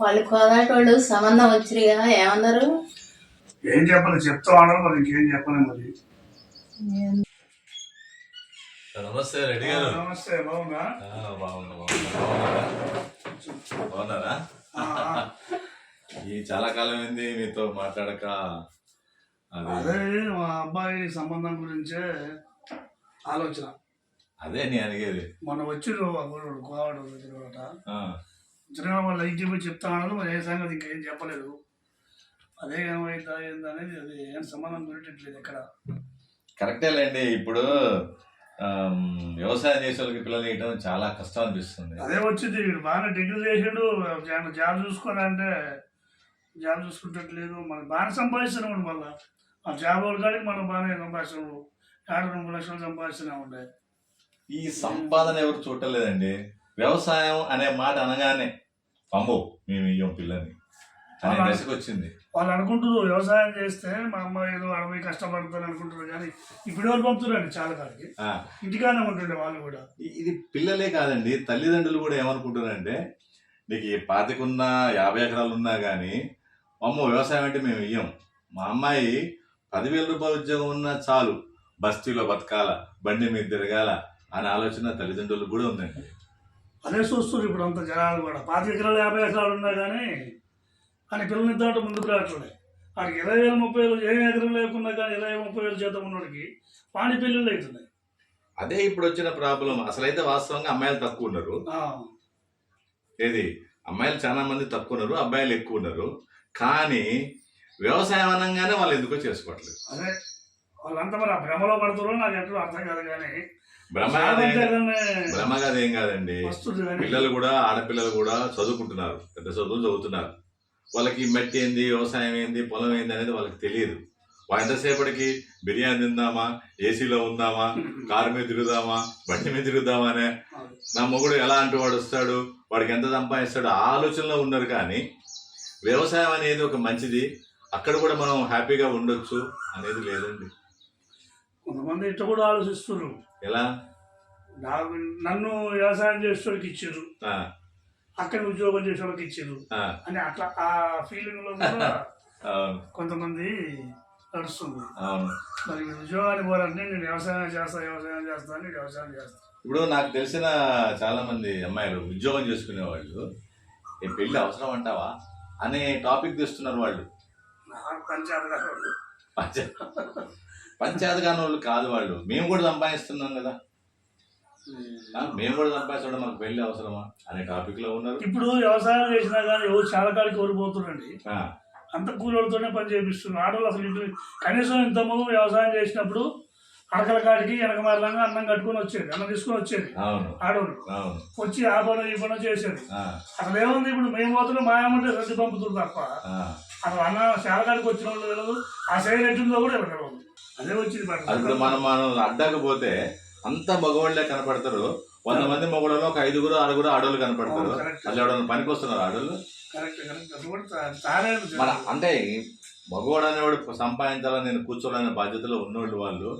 వాళ్ళు కోదాటోళ్ళు సంబంధం వచ్చిరుగా ఏమన్నారు ఏం చెప్పాలి? చెప్తా అన్నారు మరి ఇంకేం చెప్పాలి మరి? నమస్తే రెడ్డి గారు. నమస్తే బాగున్నా ఆ, బాగున్నా బాగున్నా. బాగున్నారా? ఈ చాలా కాలం అయింది మీతో మాట్లాడక. అది. మా అబ్బాయి సంబంధం గురించే ఆలోచన. అదే నేను అడిగేది. మొన్న గురుడు కోవాడు వచ్చిన వాళ్ళు చెప్పి చెప్తా అన్నారు మరి ఏ సంగతి ఇంకేం చెప్పలేదు. అదే ఏమైందా ఏందనేది అది ఏం సంబంధం గురించట్లేదు ఎక్కడ. కరెక్టేలేండి ఇప్పుడు వ్యవసాయం చేసే వాళ్ళకి పిల్లలు వేయటం చాలా కష్టం అనిపిస్తుంది. అదే వచ్చింది వీడు బాగానే డిగ్రీ చేసాడు జాబ్- చూసుకోవాలంటే జాబ్ చూసుకుంటట్లేదు. మనం బాగానే సంపాదిస్తున్నాం మళ్ళీ. ఆ జాబ్ కాడికి మనం బాగానే సంపాదిస్తున్నాం ఏడు రెండు లక్షలు సంపాదిస్తూనే ఉండే ఈ సంపాదన ఎవరు చూడలేదండి వ్యవసాయం అనే మాట అనగానే అమ్మో మేము ఇయ్యం పిల్లని. అనే? దశకు వచ్చింది. వాళ్ళు అనుకుంటారు వ్యవసాయం చేస్తే మా అమ్మ ఏదో అడవి కష్టపడుతుంది అనుకుంటారు కానీ ఇప్పుడు ఎవరు పంపుతున్నారండి చాలా కాడికి. ఆ, ఇంటికానే ఉంటుండే వాళ్ళు కూడా. ఇది పిల్లలే కాదండి తల్లిదండ్రులు కూడా ఏమనుకుంటారంటే నీకు ఈ పాతికున్నా యాభై ఎకరాలు ఉన్నా కానీ అమ్మో వ్యవసాయం అంటే మేము ఇయ్యం. మా అమ్మాయి పదివేల రూపాయల ఉద్యోగం ఉన్నా చాలు బస్తీలో బతకాల బండి మీద తిరగాల అనే ఆలోచన తల్లిదండ్రులకు కూడా ఉందండి. అదే చూస్తారు ఇప్పుడు అంత జనాలు కూడా. పాతి ఎకరాలు యాభై ఎకరాలు ఉన్నా కానీ కానీ పిల్లల్ని దాంట్లో ముందుకు రావట్లేదు. వాడికి ఇరవై వేలు ముప్పై వేలు ఏ ఎకరం లేకున్నా కానీ ఇరవై ముప్పై వేలు జీతం ఉన్నవాడికి వాణి పెళ్ళిళ్ళు అవుతున్నాయి. అదే ఇప్పుడు వచ్చిన ప్రాబ్లం. అసలైతే వాస్తవంగా అమ్మాయిలు తక్కువ ఉన్నారు. ఏది? అమ్మాయిలు చాలా మంది తక్కువ ఉన్నారు అబ్బాయిలు ఎక్కువ ఉన్నారు. కానీ వ్యవసాయం అనగానే వాళ్ళు ఎందుకో చేసుకోవట్లేదు. అదే. వాళ్ళంతా మరి ఆ భ్రమలో పడుతారో నాకు ఎట్లా అర్థం కాదు కానీ భ్రమ కాదేం. కాదండి. పిల్లలు కూడా ఆడపిల్లలు కూడా చదువుకుంటున్నారు. పెద్ద చదువులు చదువుతున్నారు. వాళ్ళకి మట్టి ఏంది వ్యవసాయం ఏంది పొలం ఏంది అనేది వాళ్ళకి తెలియదు. వా- ఎంతసేపటికి బిర్యానీ తిందామా ఏసీలో ఉందామా కారు మీద తిరుగుదామా బండి మీద తిరుగుదామా అనే నా మొగుడు ఎలాంటి వాడు వస్తాడు వాడికి ఎంత సంపాదిస్తాడు ఆలోచనలో ఉన్నారు కానీ వ్యవసాయం అనేది ఒక మంచిది. అక్కడ కూడా మనం హ్యాపీగా ఉండొచ్చు అనేది లేదండి. కొంతమంది ఇట్లా కూడా ఆలోచిస్తున్నారు. ఎలా? నాకు నన్ను వ్యవసాయం చేసేవాడికి ఇచ్చారు. అక్కడ ఉద్యోగం చేసేవాళ్ళకి ఇచ్చారు. అని అట్లా ఆ ఫీలింగ్లో కొంతమంది నడుస్తుంది. మరి ఉద్యోగానికి పోరంటే నేను వ్యవసాయం చేస్తా వ్యవసాయం చేస్తా అని వ్యవసాయం చేస్తా. ఇప్పుడు నాకు తెలిసిన చాలా మంది అమ్మాయిలు ఉద్యోగం చేసుకునే వాళ్ళు పెళ్ళి అవసరం అంటావా? అనే టాపిక్ తెస్తున్నారు వాళ్ళు. నాకు పంచాయతీ గారు వాళ్ళు. కాని కాదు వాళ్ళు. మేము కూడా సంపాదిస్తున్నాం కదా. మేము కూడా సంపాదించడం మనకు పెళ్ళి అవసరమా అనే టాపిక్లో ఉన్నారు. ఇప్పుడు వ్యవసాయం చేసినా కానీ ఎవరు చాలా కాడికి ఎవరు పోతున్నారండి? అంత కూలోడితోనే పని చేపిస్తున్నారు. ఆడవాళ్ళు అసలు ఇంటి కనీసం ఇంతకుముందు వ్యవసాయం చేసినప్పుడు అడకల కాడికి వెనక మరలంగా అన్నం కట్టుకొని వచ్చేది అన్నం తీసుకొని వచ్చేది. అవును. ఆడవాళ్ళు అవును. వచ్చి ఆ పని ఈ పని చేసేది. అసలు ఏముంది ఇప్పుడు? మేము పోతున్నాం మాయమంటే రద్దు పంపుతుంది తప్ప. అసలు అన్న శాలకాడికి వచ్చిన వాళ్ళు తెలియదు. ఆ సైడ్ ఎట్టుందో కూడా ఎవరు తెలియదు అదే వచ్చింది అది ఇప్పుడు మనం మనం అడ్డకపోతే అంత మగవాళ్ళే కనపడతారు. వంద మంది మగవాళ్ళు ఒక ఐదుగురు ఆరుగురు ఆడోళ్ళు కనపడతారు. అసలు ఎవడన్నా పనికి వస్తున్నారు తానే మన అంటే మగవాడు అనేవాడు సంపాదించాలని నేను కూర్చోవాలనే బాధ్యతలో ఉన్నోళ్ళు వాళ్ళు.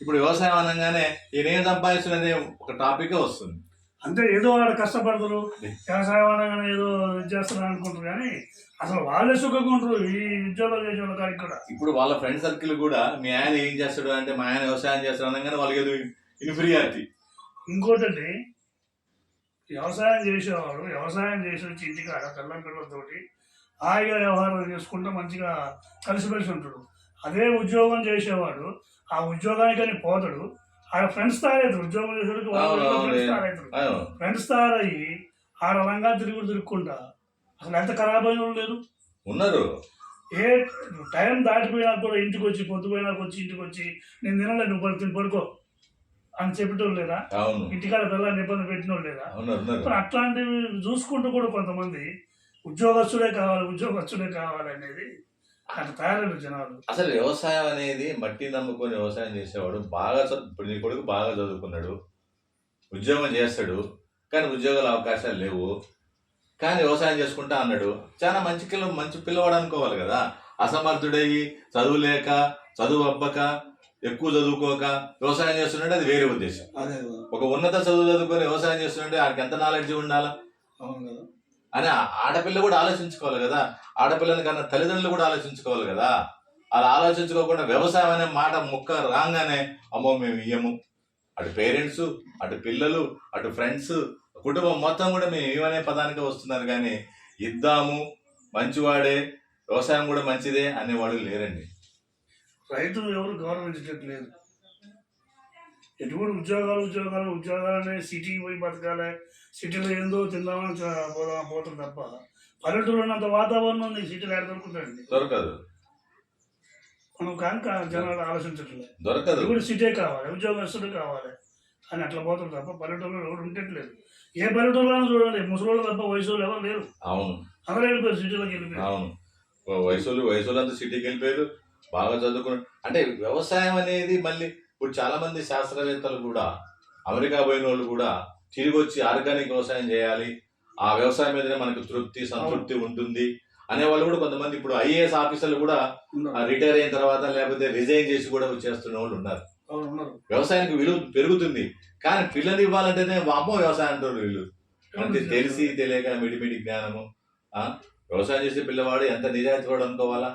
ఇప్పుడు వ్యవసాయం అనగానే ఏం సంపాదిస్తున్నది ఒక టాపిక్ వస్తుంది. అంటే ఏదో వాడు కష్టపడతారు. వ్యవసాయం అనగానే ఏదో ఇది చేస్తున్నారు అనుకుంటారు కానీ అసలు వాళ్ళే సుఖంగా ఉంటారు ఈ ఉద్యోగాలు చేసే వాళ్ళ కూడా. ఇప్పుడు వాళ్ళ ఫ్రెండ్ సర్కిల్ కూడా మీ ఆయన ఏం చేస్తాడు అంటే మా ఆయన వ్యవసాయం చేస్తాడు అనగానే వాళ్ళకి ఏదో ఇన్ఫీరియారిటీ ఇంకోటండి వ్యవసాయం చేసేవాడు వ్యవసాయం చేసి వచ్చి ఇంటికి ఆడ పిల్లం పిల్లలతోటి హాయిగా వ్యవహారం చేసుకుంటూ మంచిగా కలిసిమెలిసి ఉంటాడు. అదే ఉద్యోగం చేసేవాడు ఆ ఉద్యోగానికని పోతాడు. ఆడ ఫ్రెండ్స్ తయారవుతారు ఉద్యోగం అవును. ఫ్రెండ్స్ తయారవుతారు ఫ్రెండ్స్ తయారయ్యి ఆడ రంగా తిరుగుడు తిరుగుకుంటా అసలు ఎంత ఖరాబ్ అయిన వాళ్ళు లేరు ఉన్నారు. ఏ టైం దాటిపోయినా కూడా ఇంటికి వచ్చి పొద్దుపోయినాక వచ్చి ఇంటికి వచ్చి నేను తినలేదు నువ్వు పడుతుంది పడుకో అని లేరా? అవును. ఇంటికాడ పిల్లల్ని ఇబ్బంది ఉన్నారు. మరి అట్లాంటివి చూసుకుంటూ కూడా కొంతమంది ఉద్యోగస్తుడే కావాలి ఉద్యోగస్తుడే కావాలి అనేది అట్లా తయారైన జనాలు. అసలు వ్యవసాయం అనేది మట్టి నమ్ముకొని వ్యవసాయం చేసేవాడు బాగా చదువు ఇప్పుడు నీ కొడుకు బాగా చదువుకున్నాడు ఉద్యోగం చేస్తాడు కానీ ఉద్యోగాల అవకాశాలు లేవు కానీ వ్యవసాయం చేసుకుంటా అన్నాడు. చాలా మంచి పిల్ల మంచి పిల్లవాడు అనుకోవాలి కదా. అసమర్థుడయ్యి చదువు లేక చదువు అబ్బక ఎక్కువ చదువుకోక వ్యవసాయం చేస్తున్నాడు అది వేరే ఉద్దేశం. ఒక ఉన్నత చదువు చదువుకొని వ్యవసాయం చేస్తుంటే ఆయనకి ఎంత నాలెడ్జ్ ఉండాలా? అవును కదా. అని ఆడపిల్ల కూడా ఆలోచించుకోవాలి కదా. ఆడపిల్లని కన్నా తల్లిదండ్రులు కూడా ఆలోచించుకోవాలి కదా. అలా ఆలోచించుకోకుండా వ్యవసాయం అనే మాట ముక్క రాగానే అమ్మో మేము ఇయ్యము. అటు పేరెంట్స్ అటు పిల్లలు అటు ఫ్రెండ్స్ కుటుంబం మొత్తం కూడా మేము ఇవనే పదానికి వస్తున్నారు కానీ ఇద్దాము మంచివాడే వ్యవసాయం కూడా మంచిదే అనేవాళ్ళు లేరండి. రైతులు ఎవరు గౌరవించట్లేదు. ఎటువంటి ఉద్యోగాలు ఉద్యోగాలు ఉద్యోగాలనే సిటీకి పోయి బతకాలి. సిటీలో ఏందో తిందామని పోదాం పోతాం తప్ప పల్లెటూరు ఉన్నంత వాతావరణం ఉంది సిటీలో ఎక్కడ దొరుకుతుందండి? దొరకదు. మనం కనుక జనాలు ఆలోచించట్లేదు దొరకదు. ఇప్పుడు సిటీ కావాలి ఉద్యోగస్తుడు కావాలి. అని అట్లా పోతాం తప్ప పల్లెటూరులో ఎవరు ఉండట్లేదు. ఏ పల్లెటూరులో చూడండి ముసలోళ్ళు తప్ప వయసు ఎవరు లేరు. అవును. అందరూ వెళ్ళిపోయారు సిటీలోకి వెళ్ళిపోయారు. అవును. వయసులు వయసులు అంతా సిటీకి వెళ్ళిపోయారు బాగా చదువుకుని అంటే వ్యవసాయం అనేది మళ్ళీ ఇప్పుడు చాలా మంది శాస్త్రవేత్తలు కూడా అమెరికా పోయిన వాళ్ళు కూడా తిరిగి వచ్చి ఆర్గానిక్ వ్యవసాయం చేయాలి. ఆ వ్యవసాయం మీదనే మనకు తృప్తి సంతృప్తి ఉంటుంది అనే వాళ్ళు కూడా కొంతమంది ఇప్పుడు ఐఏఎస్ ఆఫీసర్లు కూడా. రిటైర్ అయిన తర్వాత లేకపోతే రిజైన్ చేసి కూడా వచ్చేస్తున్న వాళ్ళు ఉన్నారు. వ్యవసాయానికి విలువ పెరుగుతుంది. కానీ పిల్లలు ఇవ్వాలంటేనే అమ్మో వ్యవసాయం అంటారు వీళ్ళు. అంటే తెలిసి తెలియక మిడిమిడి జ్ఞానము వ్యవసాయం చేసే పిల్లవాడు ఎంత నిజాయితీ వాడు అనుకోవాలా?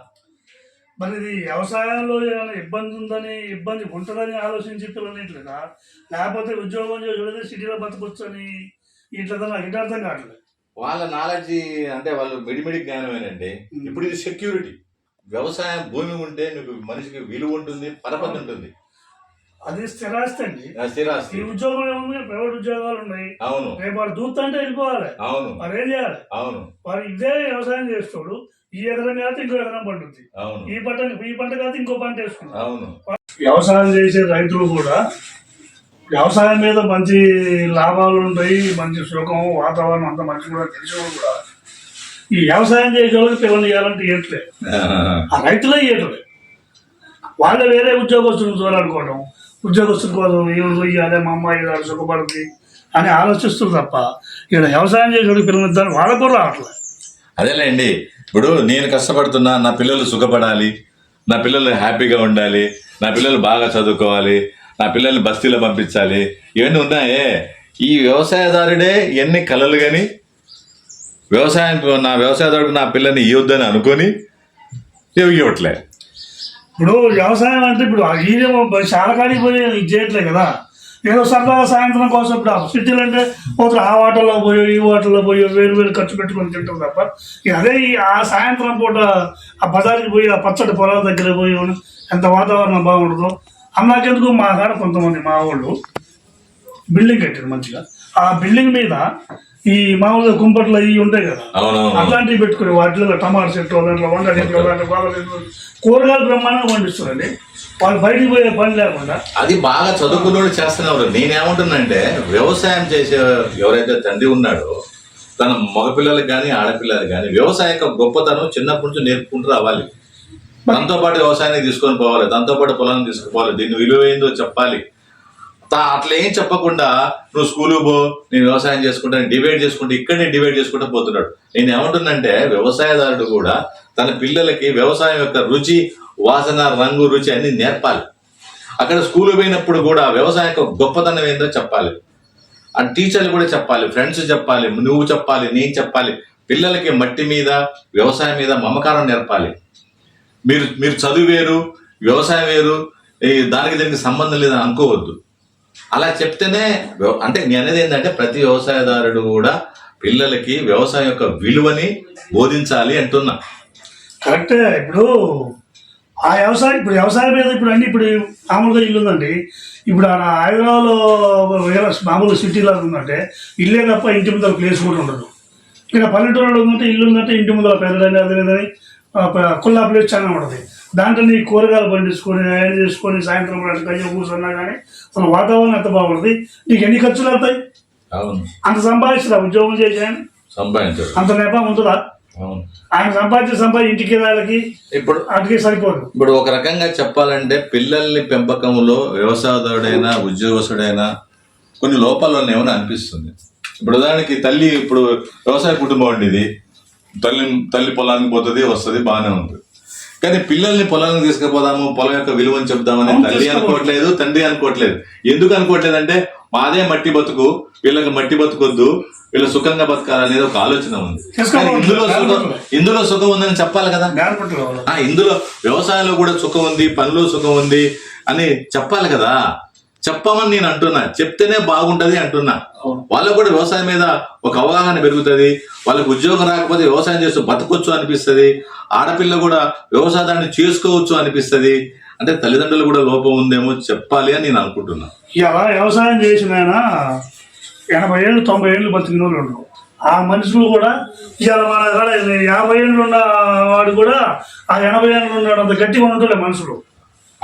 మరి ఇది వ్యవసాయంలో ఏమైనా ఇబ్బంది ఉందని ఇబ్బంది ఉంటుందని ఆలోచించి పిల్లలేట్లేదా లేకపోతే ఉద్యోగం చేసి సిటీలో బతకొచ్చు అని ఇట్లా నాకు ఇటు అర్థం కావట్లేదు. వాళ్ళ నాలెడ్జ్ అంటే వాళ్ళు మిడిమిడి జ్ఞానమేనండి. ఇప్పుడు ఇది సెక్యూరిటీ వ్యవసాయం భూమి ఉంటే నీకు మనిషికి విలువ ఉంటుంది పరపతి ఉంటుంది. అది స్థిరాస్తి అండి. స్థిరాస్తి. ఈ ఉద్యోగం ఏముంది? ప్రైవేట్ ఉద్యోగాలు ఉన్నాయి. అవును. రేపు వాడు దూత అంటే వెళ్ళిపోవాలి. అవును. వాడు ఏం చేయాలి? అవును. వాడు ఇదే వ్యవసాయం చేస్తాడు. ఈ ఎకరం కాదు ఇంకో ఎకరం పండుద్ది అవును. ఈ పంట ఈ పంట కాదు ఇంకో పంట వేసుకుంటాం అవును. వ్యవసాయం చేసే రైతులు కూడా వ్యవసాయం మీద మంచి లాభాలు ఉంటాయి మంచి సుఖం వాతావరణం అంత మంచి కూడా తెలిసిన వాళ్ళు కూడా. ఈ వ్యవసాయం చేసే వాళ్ళకి పిల్లలు ఇవ్వాలంటే ఇవ్వట్లే ఆ రైతులే ఇవ్వట్లే వాళ్ళే వేరే ఉద్యోగస్తులు చూడాలనుకోవడం. ఉద్యోగస్తుల కోసం ఎవరు ఇవ్వాలి మా అమ్మాయి ఇవ్వాలి సుఖపడుతుంది అని ఆలోచిస్తారు తప్ప ఇక్కడ వ్యవసాయం చేసే పిల్లలు ఇద్దాన్ని వాళ్ళకు కూడా రావట్లేదు అదేలేండి. ఇప్పుడు నేను కష్టపడుతున్నా నా పిల్లలు సుఖపడాలి నా పిల్లలు హ్యాపీగా ఉండాలి నా పిల్లలు బాగా చదువుకోవాలి నా పిల్లల్ని బస్తీలో పంపించాలి ఇవన్నీ ఉన్నాయే. ఈ వ్యవసాయదారుడే ఎన్ని కలలు కానీ వ్యవసాయం నా వ్యవసాయదారుడు నా పిల్లని ఇవ్వద్దని అనుకొని ఇవ్వట్లే ఇప్పుడు వ్యవసాయం అంటే ఇప్పుడు ఈయన శాలకాడికి పోయి ఇది కదా. ఏదో సరదాగా సాయంత్రం కోసం ఇప్పుడు సిటీలు అంటే పోతులు ఆ వాటర్లో పోయో ఈ వాటర్లో పోయో వేరు వేరు ఖర్చు పెట్టుకొని తింటాం తప్ప. ఇక అదే ఆ సాయంత్రం పూట ఆ బజార్కి పోయి ఆ పచ్చడి పొలాల దగ్గర పోయి ఎంత వాతావరణం బాగుండదు అన్నాకెందుకు మా కాడ కొంతమంది మా వాళ్ళు బిల్డింగ్ కట్టారు మంచిగా. ఆ బిల్డింగ్ మీద ఈ మామూలుగా కుంపట్లు అవి ఉంటాయి కదా. అట్లాంటివి పెట్టుకుని వాటిలో టమాటా చెట్లు దాంట్లో వంద చెట్లు దాంట్లో చెట్లు కూరగాయలు బ్రహ్మాండంగా పండిస్తారండి. వాళ్ళు బయటికి పోయే పని లేకుండా. అది బాగా చదువుకున్నోడు చేస్తున్నారు నేనేమంటున్నానంటే వ్యవసాయం చేసే ఎవరైతే తండ్రి ఉన్నాడో తన మగపిల్లలకు కానీ ఆడపిల్లలకు కానీ వ్యవసాయ యొక్క గొప్పతనం చిన్నప్పటి నుంచి నేర్పుకుంటూ రావాలి. దాంతో పాటు వ్యవసాయాన్ని తీసుకొని పోవాలి దాంతో పాటు పొలాన్ని తీసుకుపోవాలి. దీన్ని విలువైందో చెప్పాలి. అట్లా ఏం చెప్పకుండా నువ్వు స్కూల్ పో నేను వ్యవసాయం చేసుకుంటాను డివైడ్ చేసుకుంటే ఇక్కడనే డివైడ్ చేసుకుంటూ పోతున్నాడు. నేను ఏమంటున్నంటే వ్యవసాయదారుడు కూడా తన పిల్లలకి వ్యవసాయం యొక్క రుచి వాసన రంగు రుచి అన్ని నేర్పాలి. అక్కడ స్కూల్ పోయినప్పుడు కూడా వ్యవసాయం యొక్క గొప్పతనం ఏందో చెప్పాలి. ఆ టీచర్లు కూడా చెప్పాలి ఫ్రెండ్స్ చెప్పాలి నువ్వు చెప్పాలి నేను చెప్పాలి. పిల్లలకి మట్టి మీద వ్యవసాయం మీద మమకారం నేర్పాలి. మీరు మీరు చదువు వేరు వ్యవసాయం వేరు దానికి దీనికి సంబంధం లేదని అనుకోవద్దు. అలా చెప్తేనే అంటే నేను అనేది ఏంటంటే ప్రతి వ్యవసాయదారుడు కూడా పిల్లలకి వ్యవసాయం యొక్క విలువని బోధించాలి అంటున్నా. కరెక్టే. ఇప్పుడు ఆ వ్యవసాయం ఇప్పుడు వ్యవసాయం మీద ఇప్పుడు అన్ని ఇప్పుడు మామూలుగా ఇల్లు ఉందండి. ఇప్పుడు ఆ హైదరాబాద్లో వేరే మామూలు సిటీలో ఉందంటే ఇల్లే తప్ప ఇంటి ముందర ప్లేస్ కూడా ఉండదు. ఇక్కడ పల్లెటూరులో ఉందంటే ఇల్లు ఉందంటే ఇంటి ముందర పెద్దదని అదేదని కుల్లా ప్లేస్ చాలా ఉంటుంది. దాంట్లో నీ కూరగాయలు పండించుకొని ఆయన చేసుకొని సాయంత్రం కయ్య కూర్చున్నా కానీ అసలు వాతావరణం ఎంత బాగుంటుంది నీకు ఎన్ని ఖర్చులు అవుతాయి? అవును. అంత సంపాదిస్తున్నా ఉద్యోగం చేసాను సంపాదించారు అంత నేపం ఉంటుందా? అవును. ఆయన సంపాదించే సంపాదించి ఇంటికి వాళ్ళకి ఇప్పుడు అటుకే సరిపోదు. ఇప్పుడు ఒక రకంగా చెప్పాలంటే పిల్లల్ని పెంపకంలో వ్యవసాయదారుడైనా ఉద్యోగస్తుడైనా కొన్ని లోపాలు ఉన్నాయేమని అనిపిస్తుంది. ఇప్పుడు ఉదాహరణకి తల్లి ఇప్పుడు వ్యవసాయ కుటుంబం అండి ఇది. తల్లి తల్లి పొలానికి పోతుంది వస్తుంది బాగానే ఉంది. కానీ పిల్లల్ని పొలానికి తీసుకుపోదాము పొలం యొక్క విలువని చెప్దామని తల్లి. అనుకోవట్లేదు తండ్రి అనుకోవట్లేదు. ఎందుకు అనుకోవట్లేదు అంటే మాదే మట్టి బతుకు వీళ్ళకి మట్టి బతుకొద్దు వీళ్ళు సుఖంగా బతకాలనేది ఒక ఆలోచన ఉంది. ఇందులో సుఖం ఇందులో సుఖం ఉందని చెప్పాలి కదా? ఇందులో వ్యవసాయంలో కూడా సుఖం ఉంది పనిలో సుఖం ఉంది అని చెప్పాలి కదా? చెప్పమని నేను అంటున్నా. చెప్తేనే బాగుంటది అంటున్నా. వాళ్ళకు కూడా వ్యవసాయం మీద ఒక అవగాహన పెరుగుతుంది. వాళ్ళకి ఉద్యోగం రాకపోతే వ్యవసాయం చేస్తూ బతకొచ్చు అనిపిస్తది. ఆడపిల్ల కూడా వ్యవసాయాన్ని చేసుకోవచ్చు అనిపిస్తది. అంటే తల్లిదండ్రులు కూడా లోపం ఉందేమో చెప్పాలి అని నేను అనుకుంటున్నా. ఇలా వ్యవసాయం చేసిన ఎనభై ఏళ్ళు తొంభై ఏళ్ళు బతికిన వాళ్ళు ఆ మనుషులు కూడా ఇవాళ మన యాభై ఏళ్ళు ఉన్న వాడు కూడా ఆ ఎనభై ఏళ్ళు ఉన్నాడు. అంత గట్టిగా ఉండలే మనుషులు.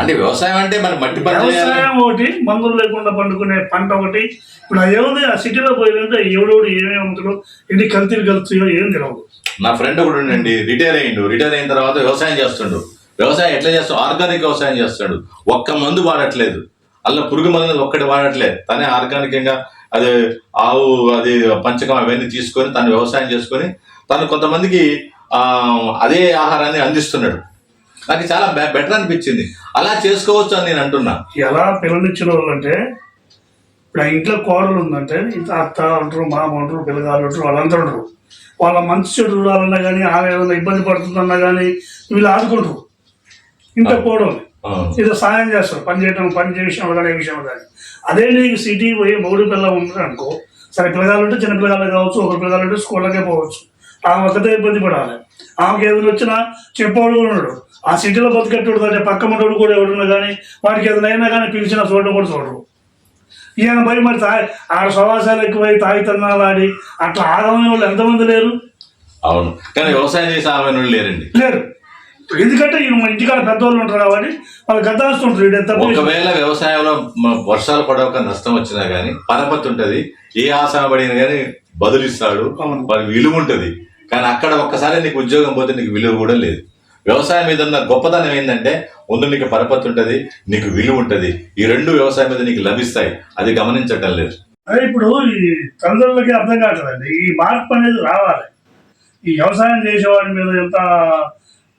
అంటే వ్యవసాయం అంటే మరి మట్టి వ్యవసాయం ఒకటి మందులు లేకుండా పండుకునే పంట ఒకటి. ఇప్పుడు ఏముంది? ఆ సిటీలో పోయిందంటే ఎవడోడు ఏమేమి అమ్ముతాడో ఎన్ని కల్తీలు కలుతాయో ఏం తెలియదు నా ఫ్రెండ్ ఒకడు ఉండండి రిటైర్ అయ్యిండు. రిటైర్ అయిన తర్వాత వ్యవసాయం చేస్తుండు. వ్యవసాయం ఎట్లా చేస్తాడు? ఆర్గానిక్ వ్యవసాయం చేస్తాడు. ఒక్క మందు వాడట్లేదు. అల్ల పురుగు మందులు ఒక్కటి వాడట్లేదు. తనే ఆర్గానికంగా అది ఆవు అది పంచకం అవన్నీ తీసుకొని తను వ్యవసాయం చేసుకొని తను కొంతమందికి అదే ఆహారాన్ని అందిస్తున్నాడు. నాకు చాలా బెటర్ అనిపించింది. అలా చేసుకోవచ్చు అని నేను అంటున్నా. ఎలా పిల్లనిచ్చిన వాళ్ళు అంటే ఇప్పుడు ఆ ఇంట్లో కోడలు ఉందంటే ఇంత అత్త అంటారు మామ అంటారు పిల్లగాళ్ళు అంటారు వాళ్ళంతా ఉంటారు వాళ్ళ మంచి చెడు చూడాలన్నా కానీ ఆమె ఏదైనా ఇబ్బంది పడుతుందన్నా కానీ వీళ్ళు ఆదుకుంటారు. ఇంత పోవడం ఏదో సాయం చేస్తారు. పని చేయడం పని చేసే విషయంలో కానీ ఏ విషయంలో కానీ. అదే నీకు సిటీ పోయి మూడు పిల్లలు ఉంటుంది అనుకో సరే పిల్లగాలు ఉంటే చిన్న పిల్లలు కావచ్చు ఒక పిల్లగాలు ఉంటే స్కూళ్ళకే పోవచ్చు. ఆమె ఒకటే ఇబ్బంది పడాలి. ఆమెకి ఏదైనా వచ్చినా చెప్పేవాడు కూడా ఉన్నాడు ఆ సిటీలో బతికెట్టుడు అంటే పక్క మనోడు కూడా ఎవడున్నా కానీ వాడికి ఏదైనా అయినా కానీ పిలిచినా చూడడం కూడా చూడరు. ఈయన పోయి మరి తాగి ఆడ సవాసాలు ఎక్కువై తాగితన్నాలు ఆడి అట్లా ఆగమైన వాళ్ళు ఎంతమంది లేరు? అవును. కానీ వ్యవసాయం చేసే ఆమె లేరండి. లేరు. ఎందుకంటే ఈయన మన ఇంటికాడ పెద్దవాళ్ళు ఉంటారు కాబట్టి వాళ్ళు గద్దాస్తుంటారు ఒకవేళ వ్యవసాయంలో వర్షాలు పడవక నష్టం వచ్చినా గానీ పరపతి ఉంటది. ఏ ఆశ పడినా గానీ బదులిస్తాడు. మరి విలువ ఉంటది. కానీ అక్కడ ఒక్కసారి నీకు ఉద్యోగం పోతే నీకు విలువ కూడా లేదు. వ్యవసాయం మీద ఉన్న గొప్పతనం ఏంటంటే ముందు నీకు పరపతి ఉంటది నీకు విలువ ఉంటది. ఈ రెండు వ్యవసాయం మీద నీకు లభిస్తాయి. అది గమనించటం లేదు. అదే ఇప్పుడు ఈ తల్లిదండ్రులకి అర్థం కావట్లేదండి. ఈ మార్పు అనేది రావాలి. ఈ వ్యవసాయం చేసేవాడి మీద ఎంత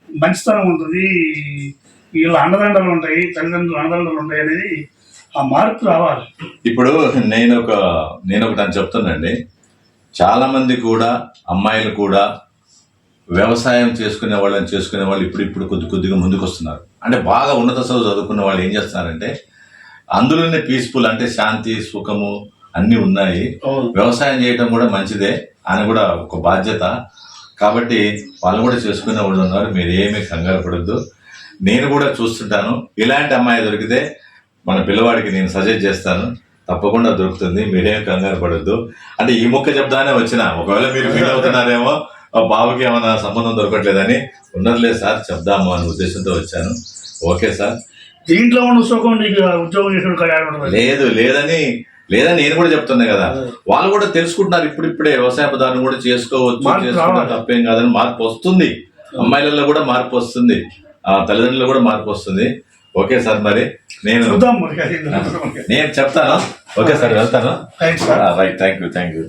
మంచితనం ఉంటుంది వీళ్ళ అండదండలు ఉంటాయి తల్లిదండ్రులు అండదండలు ఉంటాయి అనేది ఆ మార్పు రావాలి. ఇప్పుడు నేను ఒక నేను ఒకటి అని చెప్తున్నాండి చాలా మంది కూడా అమ్మాయిలు కూడా వ్యవసాయం చేసుకునే వాళ్ళని చేసుకునే వాళ్ళు ఇప్పుడు ఇప్పుడు కొద్ది కొద్దిగా ముందుకు వస్తున్నారు అంటే బాగా ఉన్నత చదువు చదువుకున్న వాళ్ళు ఏం చేస్తున్నారంటే అందులోనే పీస్ఫుల్ అంటే శాంతి సుఖము అన్నీ ఉన్నాయి. వ్యవసాయం చేయటం కూడా మంచిదే అని కూడా ఒక బాధ్యత. కాబట్టి వాళ్ళు కూడా చేసుకునే వాళ్ళు ఉన్నారు. మీరు ఏమీ కంగారు పడద్దు. నేను కూడా చూస్తుంటాను. ఇలాంటి అమ్మాయి దొరికితే మన పిల్లవాడికి నేను సజెస్ట్ చేస్తాను. తప్పకుండా దొరుకుతుంది. మీరేం కంగారు పడద్దు. అంటే ఈ ముక్క చెప్దానే వచ్చిన. ఒకవేళ మీరు ఫీల్ అవుతున్నారేమో ఆ బాబుకి ఏమైనా సంబంధం దొరకట్లేదని ఉన్నదిలే సార్ చెప్దాము అనే ఉద్దేశంతో వచ్చాను. Okay sir. దీంట్లో ఉన్న సుఖం నీకు ఉద్యోగం చేసిన లేదు లేదని లేదని నేను కూడా చెప్తున్నా కదా. వాళ్ళు కూడా తెలుసుకుంటున్నారు ఇప్పుడిప్పుడే వ్యవసాయ పదాలను కూడా చేసుకోవచ్చు చేసుకుంటే. తప్పేం కాదని మార్పు వస్తుంది. అమ్మాయిలలో కూడా మార్పు వస్తుంది. ఆ తల్లిదండ్రులు కూడా మార్పు వస్తుంది. ఓకే సార్ మరి. నేను. నేను చెప్తాను. ఓకే సార్ వెళ్తాను. Right thank you thank you